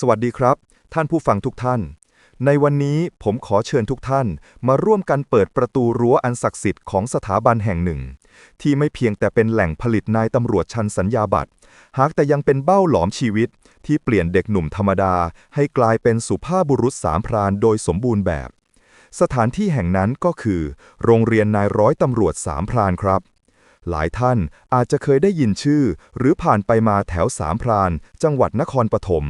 สวัสดีครับ ท่านผู้ฟังทุกท่าน ในวันนี้ผมขอเชิญทุกท่านมาร่วมกันเปิดประตูรั้วอันศักดิ์สิทธิ์ของสถาบันแห่งหนึ่ง ที่ไม่เพียงแต่เป็นแหล่งผลิตนายตำรวจชั้นสัญญาบัตรหากแต่ยังเป็นเบ้าหลอมชีวิต ที่เปลี่ยนเด็กหนุ่มธรรมดา ให้กลายเป็นสุภาพบุรุษสามพรานโดยสมบูรณ์แบบ สถานที่แห่งนั้นก็คือ โรงเรียนนายร้อยตำรวจสามพรานครับ หลายท่านอาจจะเคยได้ยินชื่อ หรือผ่านไปมาแถวสามพราน จังหวัดนครปฐม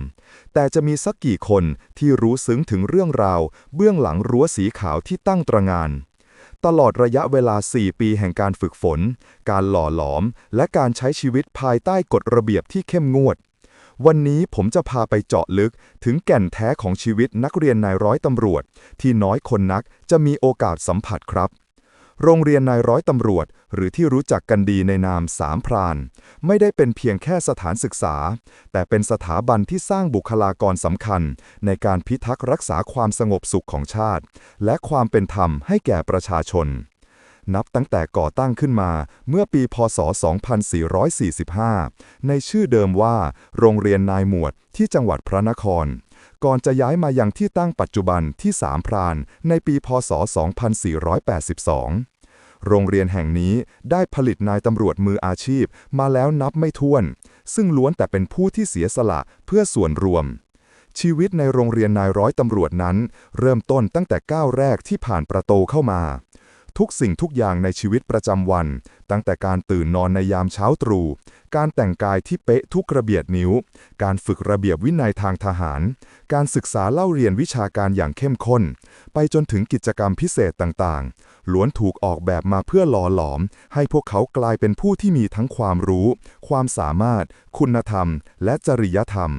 แต่จะมีสักกี่คนที่รู้ซึ้งถึงเรื่องราว เบื้องหลังรั้วสีขาวที่ตั้งตระงาน ตลอดระยะเวลา 4 ปีแห่งการฝึกฝน การหล่อหลอม และการใช้ชีวิตภายใต้กฎระเบียบที่เข้มงวด วันนี้ผมจะพาไปเจาะลึกถึงแก่นแท้ของชีวิตนักเรียนนายร้อยตำรวจ ที่น้อยคนนักจะมีโอกาสสัมผัสครับ โรงเรียนนายร้อยตำรวจ หรือที่รู้จักกันดีในนามสามพราน ไม่ได้เป็นเพียงแค่สถานศึกษา แต่เป็นสถาบันที่สร้างบุคลากรสำคัญ ในการพิทักษ์รักษาความสงบสุขของชาติ และความเป็นธรรมให้แก่ประชาชน นับตั้งแต่ก่อตั้งขึ้นมาเมื่อปีพศ 2445 ในชื่อเดิมว่า โรงเรียนนายหมวดที่จังหวัดพระนคร ก่อนจะย้ายมาอย่างที่ตั้งปัจจุบันที่สามพรานในปีพศ 2482 โรงเรียนแห่งนี้ได้ผลิตนายตำรวจมืออาชีพมาแล้วนับไม่ถ้วน ซึ่งล้วนแต่เป็นผู้ที่เสียสละเพื่อส่วนรวม ชีวิตในโรงเรียนนายร้อยตำรวจนั้น เริ่มต้นตั้งแต่ก้าวแรกที่ผ่านประตูเข้ามา ทุกสิ่งทุกอย่างในชีวิตประจำวัน ตั้งแต่การตื่นนอนในยามเช้าตรู่การแต่งกายที่เป๊ะทุกระเบียดนิ้ว การฝึกระเบียบวินัยทางทหาร การศึกษาเล่าเรียนวิชาการอย่างเข้มข้น ไปจนถึงกิจกรรมพิเศษต่างๆ ล้วนถูกออกแบบมาเพื่อหล่อหลอม ให้พวกเขากลายเป็นผู้ที่มีทั้งความรู้ ความสามารถ คุณธรรม และจริยธรรม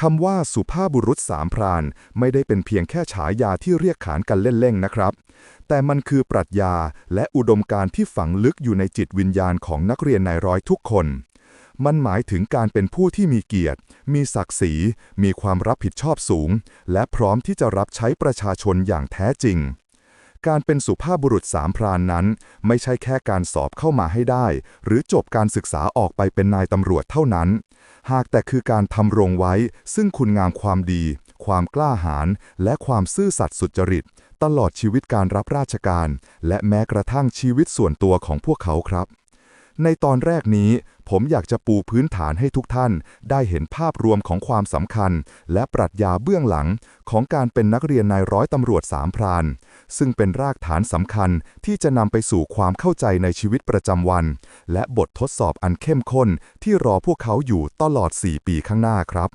คำว่าสุภาพบุรุษสามพราน ไม่ได้เป็นเพียงแค่ฉายาที่เรียกขานกันเล่นๆนะครับ แต่มันคือปรัชญาและอุดมการณ์ที่ฝังลึกอยู่ในจิตวิญญาณของนักเรียนนายร้อยทุกคน มันหมายถึงการเป็นผู้ที่มีเกียรติ มีศักดิ์ศรี มีความรับผิดชอบสูง และพร้อมที่จะรับใช้ประชาชนอย่างแท้จริง การเป็นสุภาพบุรุษสามพรานนั้น ไม่ใช่แค่การสอบเข้ามาให้ได้ หรือจบการศึกษาออกไปเป็นนายตำรวจเท่านั้น หากแต่คือการทำรงไว้ ซึ่งคุณงามความดี ความกล้าหาญและความซื่อสัตย์สุจริต ตลอดชีวิตการรับราชการ และแม้กระทั่งชีวิตส่วนตัวของพวกเขาครับ ในตอนแรกนี้ ผมอยากจะปูพื้นฐานให้ทุกท่าน ได้เห็นภาพรวมของความสำคัญ และปรัชญาเบื้องหลัง ของการเป็นนักเรียนนายร้อยตำรวจสามพราน ซึ่งเป็นรากฐานสำคัญที่จะนำไปสู่ความเข้าใจในชีวิตประจำวัน และบททดสอบอันเข้มข้นที่รอพวกเขาอยู่ตลอด 4 ปีข้างหน้าครับ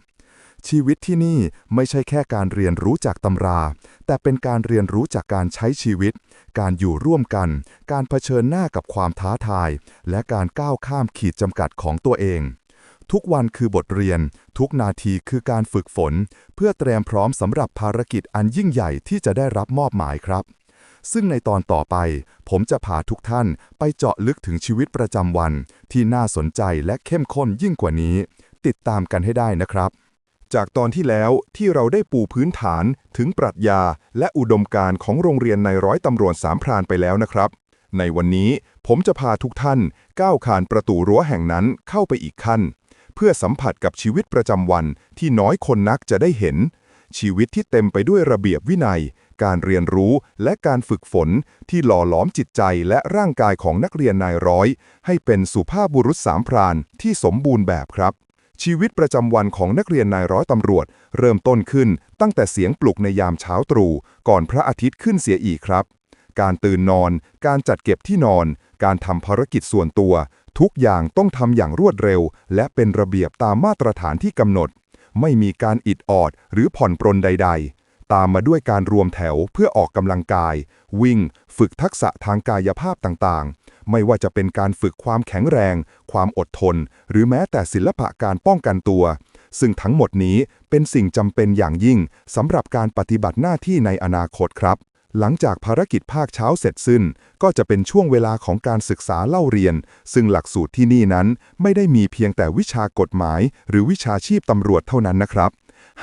ชีวิตที่นี่ไม่ใช่แค่การเรียนรู้จากตำรา แต่เป็นการเรียนรู้จากการใช้ชีวิต การอยู่ร่วมกัน การเผชิญหน้ากับความท้าทาย และการก้าวข้ามขีดจำกัดของตัวเอง ทุกวันคือบทเรียน ทุกนาทีคือการฝึกฝน เพื่อเตรียมพร้อมสำหรับภารกิจอันยิ่งใหญ่ที่จะได้รับมอบหมายครับซึ่งในตอนต่อไป ผมจะพาทุกท่านไปเจาะลึกถึงชีวิตประจำวัน ที่น่าสนใจและเข้มข้นยิ่งกว่านี้ ติดตามกันให้ได้นะครับ จากตอนที่แล้วที่เราได้ปูพื้นฐานถึงปรัชญาและอุดมการณ์ของโรงเรียนในร้อยตำรวจสามพรานไปแล้วนะครับ ในวันนี้ผมจะพาทุกท่านก้าวขานประตูรั้วแห่งนั้นเข้าไปอีกขั้น เพื่อสัมผัสกับชีวิตประจำวันที่น้อยคนนักจะได้เห็น ชีวิตที่เต็มไปด้วยระเบียบวินัย การเรียนรู้และการฝึกฝนที่หล่อหลอมจิตใจและร่างกายของนักเรียนนายร้อย ให้เป็นสุภาพบุรุษสามพรานที่สมบูรณ์แบบครับ ชีวิตประจำวันของนักเรียนนายร้อยตำรวจ เริ่มต้นขึ้นตั้งแต่เสียงปลุกในยามเช้าตรู่ก่อนพระอาทิตย์ขึ้นเสียอีกครับ การตื่นนอน การจัดเก็บที่นอน การทำภารกิจส่วนตัว ทุกอย่างต้องทำอย่างรวดเร็ว และเป็นระเบียบตามมาตรฐานที่กำหนด ไม่มีการอิดออดหรือผ่อนปรนใด ๆ ตามมาด้วยการรวมแถวเพื่อออกกำลังกาย วิ่ง ฝึกทักษะทางกายภาพต่างๆ ไม่ว่าจะเป็นการฝึกความแข็งแรง ความอดทน หรือแม้แต่ศิลปะการป้องกันตัว ซึ่งทั้งหมดนี้เป็นสิ่งจำเป็นอย่างยิ่งสำหรับการปฏิบัติหน้าที่ในอนาคตครับหลังจากภารกิจภาคเช้าเสร็จสิ้น ก็จะเป็นช่วงเวลาของการศึกษาเล่าเรียน ซึ่งหลักสูตรที่นี่นั้นไม่ได้มีเพียงแต่วิชากฎหมาย หรือวิชาชีพตำรวจเท่านั้นนะครับ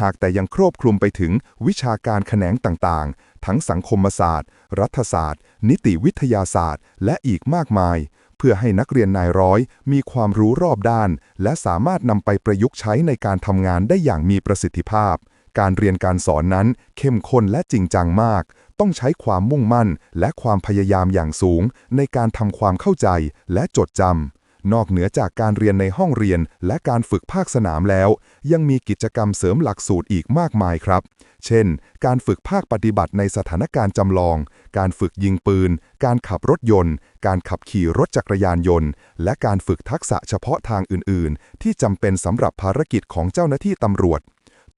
หากแต่ยังครอบคลุมไปถึงวิชาการแขนงต่างๆ ทั้งสังคมศาสตร์ รัฐศาสตร์ นิติวิทยาศาสตร์ และอีกมากมาย เพื่อให้นักเรียนนายร้อย มีความรู้รอบด้าน และสามารถนำไปประยุกต์ใช้ในการทำงานได้อย่างมีประสิทธิภาพ การเรียนการสอนนั้นเข้มข้นและจริงจังมาก ต้องใช้ความมุ่งมั่น และความพยายามอย่างสูง ในการทำความเข้าใจและจดจำ นอกเหนือจากการเรียนในห้องเรียนและการฝึกภาคสนามแล้ว ยังมีกิจกรรมเสริมหลักสูตรอีกมากมายครับ เช่น การฝึกภาคปฏิบัติในสถานการณ์จำลอง การฝึกยิงปืน การขับรถยนต์ การขับขี่รถจักรยานยนต์ และการฝึกทักษะเฉพาะทางอื่น ๆ ที่จำเป็นสำหรับภารกิจของเจ้าหน้าที่ตำรวจ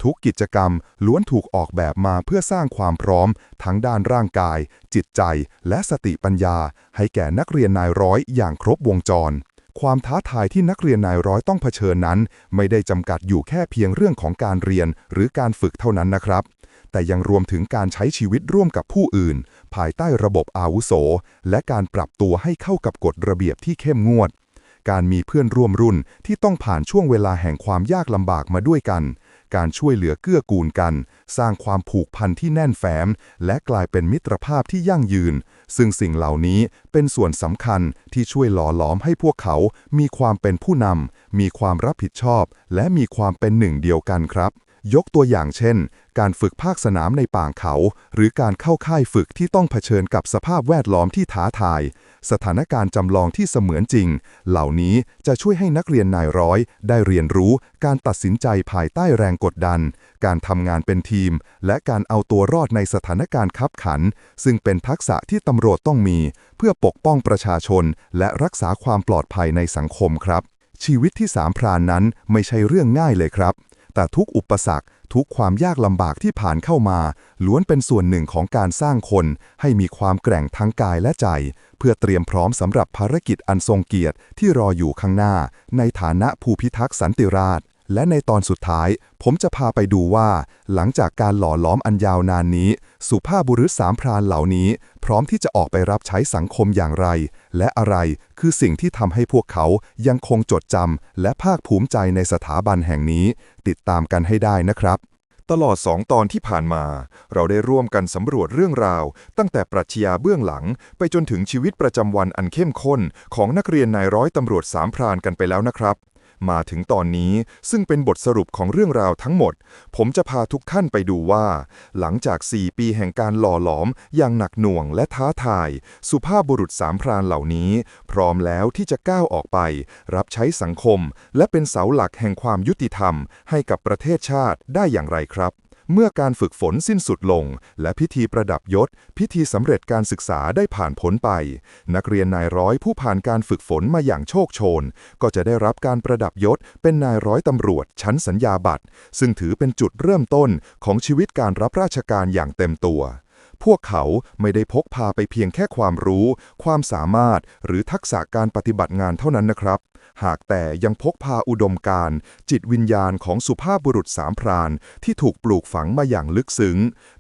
ทุกกิจกรรมล้วนถูกออกแบบมาเพื่อสร้างความพร้อม ทั้งด้านร่างกาย จิตใจ และสติปัญญา ให้แก่นักเรียนนายร้อยอย่างครบวงจร ความท้าทายที่นักเรียนนายร้อยต้องเผชิญนั้น ไม่ได้จำกัดอยู่แค่เพียงเรื่องของการเรียนหรือการฝึกเท่านั้นนะครับ แต่ยังรวมถึงการใช้ชีวิตร่วมกับผู้อื่น ภายใต้ระบบอาวุโส และการปรับตัวให้เข้ากับกฎระเบียบที่เข้มงวด การมีเพื่อนร่วมรุ่นที่ต้องผ่านช่วงเวลาแห่งความยากลำบากมาด้วยกัน การช่วยเหลือเกื้อกูลกัน สร้างความผูกพันที่แน่นแฟ้ม และกลายเป็นมิตรภาพที่ยั่งยืน ซึ่งสิ่งเหล่านี้เป็นส่วนสำคัญที่ช่วยหล่อหลอมให้พวกเขา มีความเป็นผู้นำมีความรับผิดชอบ และมีความเป็นหนึ่งเดียวกันครับ ยกตัวอย่างเช่น การฝึกภาคสนามในป่างเขา หรือการเข้าค่ายฝึกที่ต้องเผชิญกับสภาพแวดล้อมที่ท้าทาย สถานการณ์จำลองที่เสมือนจริง เหล่านี้จะช่วยให้นักเรียนนายร้อย ได้เรียนรู้การตัดสินใจภายใต้แรงกดดัน การทำงานเป็นทีม และการเอาตัวรอดในสถานการณ์ขับขัน ซึ่งเป็นทักษะที่ตำรวจต้องมี เพื่อปกป้องประชาชน และรักษาความปลอดภัยในสังคมครับ ชีวิตที่สามพรานนั้นไม่ใช่เรื่องง่ายเลยครับ แต่ทุกอุปสรรค ทุกความยากลำบากที่ผ่านเข้ามา ล้วนเป็นส่วนหนึ่งของการสร้างคน ให้มีความแกร่งทั้งกายและใจ เพื่อเตรียมพร้อมสำหรับภารกิจอันทรงเกียรติที่รออยู่ข้างหน้า ในฐานะผู้พิทักษ์สันติราษฎร์ และในตอนสุดท้าย ผมจะพาไปดูว่า หลังจากการหล่อล้อมอันยาวนานนี้ สุภาพบุรุษสามพรานเหล่านี้ พร้อมที่จะออกไปรับใช้สังคมอย่างไร และอะไรคือสิ่งที่ทำให้พวกเขายังคงจดจำและภาคภูมิใจในสถาบันแห่งนี้ ติดตามกันให้ได้นะครับตลอด2ตอนที่ผ่านมา เราได้ร่วมกันสำรวจเรื่องราว ตั้งแต่ปรัชญาเบื้องหลัง ไปจนถึงชีวิตประจำวันอันเข้มข้น ของนักเรียนนายร้อยตำรวจสามพรานกันไปแล้วนะครับ มาถึงตอนนี้ซึ่งเป็นบทสรุปของเรื่องราวทั้งหมด ผมจะพาทุกท่านไปดูว่า หลังจาก 4 ปีแห่งการหล่อหลอม อย่างหนักหน่วงและท้าทาย สุภาพบุรุษสามพรานเหล่านี้ พร้อมแล้วที่จะก้าวออกไป รับใช้สังคม และเป็นเสาหลักแห่งความยุติธรรม ให้กับประเทศชาติได้อย่างไรครับ เมื่อการฝึกฝนสิ้นสุดลง และพิธีประดับยศ พิธีสำเร็จการศึกษาได้ผ่านพ้นไป นักเรียนนายร้อยผู้ผ่านการฝึกฝนมาอย่างโชคโชน ก็จะได้รับการประดับยศ เป็นนายร้อยตำรวจชั้นสัญญาบัตร ซึ่งถือเป็นจุดเริ่มต้นของชีวิตการรับราชการอย่างเต็มตัวพวกเขาไม่ได้พกพาไปเพียงแค่ความรู้ ความสามารถ หรือทักษะการปฏิบัติงานเท่านั้นนะครับ หากแต่ยังพกพาอุดมการณ์จิตวิญญาณของสุภาพบุรุษสามพราน ที่ถูกปลูกฝังมาอย่างลึกซึ้ง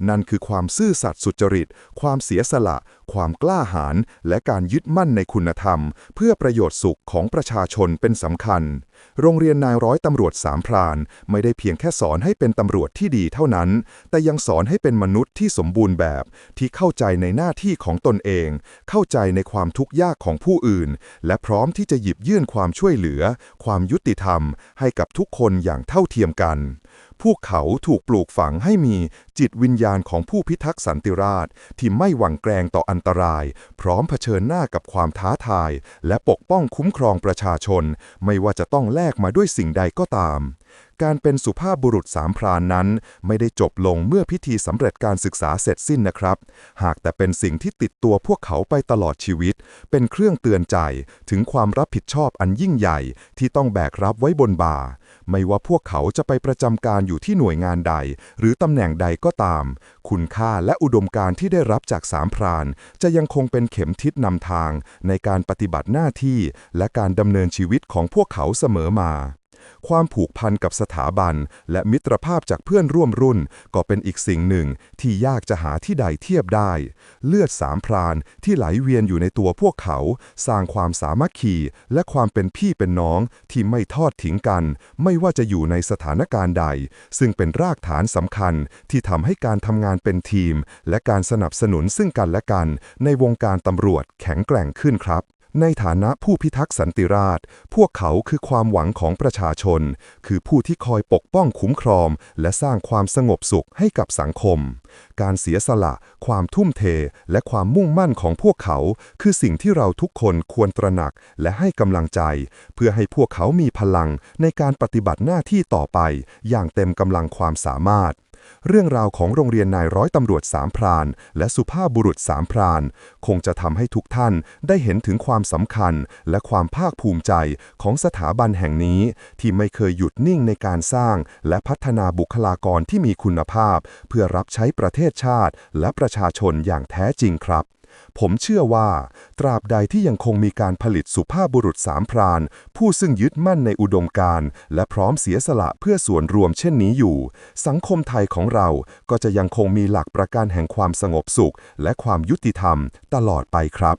นั่นคือความซื่อสัตย์สุจริต ความเสียสละ ความกล้าหาญและการยึดมั่นในคุณธรรม เพื่อประโยชน์สุขของประชาชนเป็นสำคัญ โรงเรียนนายร้อยตำรวจสามพราน ไม่ได้เพียงแค่สอนให้เป็นตำรวจที่ดีเท่านั้น แต่ยังสอนให้เป็นมนุษย์ที่สมบูรณ์แบบ ที่เข้าใจในหน้าที่ของตนเอง เข้าใจในความทุกข์ยากของผู้อื่น และพร้อมที่จะหยิบยื่นความช่วยเหลือ ความยุติธรรม ให้กับทุกคนอย่างเท่าเทียมกัน พวกเขาถูกปลูกฝังให้มีจิตวิญญาณของผู้พิทักษ์สันติราษฎร์ที่ไม่หวั่นแกรงต่ออันตราย พร้อมเผชิญหน้ากับความท้าทาย และปกป้องคุ้มครองประชาชน ไม่ว่าจะต้องแลกมาด้วยสิ่งใดก็ตาม การเป็นสุภาพบุรุษสามพรานนั้น ไม่ได้จบลงเมื่อพิธีสำเร็จการศึกษาเสร็จสิ้นนะครับ หากแต่เป็นสิ่งที่ติดตัวพวกเขาไปตลอดชีวิต เป็นเครื่องเตือนใจถึงความรับผิดชอบอันยิ่งใหญ่ที่ต้องแบกรับไว้บนบ่า ไม่ว่าพวกเขาจะไปประจำการอยู่ที่หน่วยงานใด หรือตำแหน่งใดก็ตาม คุณค่าและอุดมการที่ได้รับจากสามพราน จะยังคงเป็นเข็มทิศนำทาง ในการปฏิบัติหน้าที่ และการดำเนินชีวิตของพวกเขาเสมอมา ความผูกพันกับสถาบัน และมิตรภาพจากเพื่อนร่วมรุ่น ก็เป็นอีกสิ่งหนึ่งที่ยากจะหาที่ใดเทียบได้ เลือดสามพรานที่ไหลเวียนอยู่ในตัวพวกเขา สร้างความสามัคคี และความเป็นพี่เป็นน้องที่ไม่ทอดทิ้งกัน ไม่ว่าจะอยู่ในสถานการณ์ใด ซึ่งเป็นรากฐานสำคัญที่ทำให้การทำงานเป็นทีม และการสนับสนุนซึ่งกันและกัน ในวงการตำรวจแข็งแกร่งขึ้นครับ ในฐานะผู้พิทักษ์สันติราษฎร์พวกเขาคือความหวังของประชาชน คือผู้ที่คอยปกป้องคุ้มครอง และสร้างความสงบสุขให้กับสังคม การเสียสละ ความทุ่มเท และความมุ่งมั่นของพวกเขา คือสิ่งที่เราทุกคนควรตระหนักและให้กำลังใจ เพื่อให้พวกเขามีพลังในการปฏิบัติหน้าที่ต่อไป อย่างเต็มกำลังความสามารถ เรื่องราวของโรงเรียนนายร้อยตำรวจสามพราน และสุภาพบุรุษสามพราน คงจะทำให้ทุกท่านได้เห็นถึงความสำคัญ และความภาคภูมิใจของสถาบันแห่งนี้ ที่ไม่เคยหยุดนิ่งในการสร้าง และพัฒนาบุคลากรที่มีคุณภาพ เพื่อรับใช้ประเทศชาติ และประชาชนอย่างแท้จริงครับ ผมเชื่อว่า ตราบใดที่ยังคงมีการผลิตสุภาพบุรุษสามพราน ผู้ซึ่งยึดมั่นในอุดมการณ์และพร้อมเสียสละเพื่อส่วนรวมเช่นนี้อยู่ สังคมไทยของเราก็จะยังคงมีหลักประกันแห่งความสงบสุข และความยุติธรรมตลอดไปครับ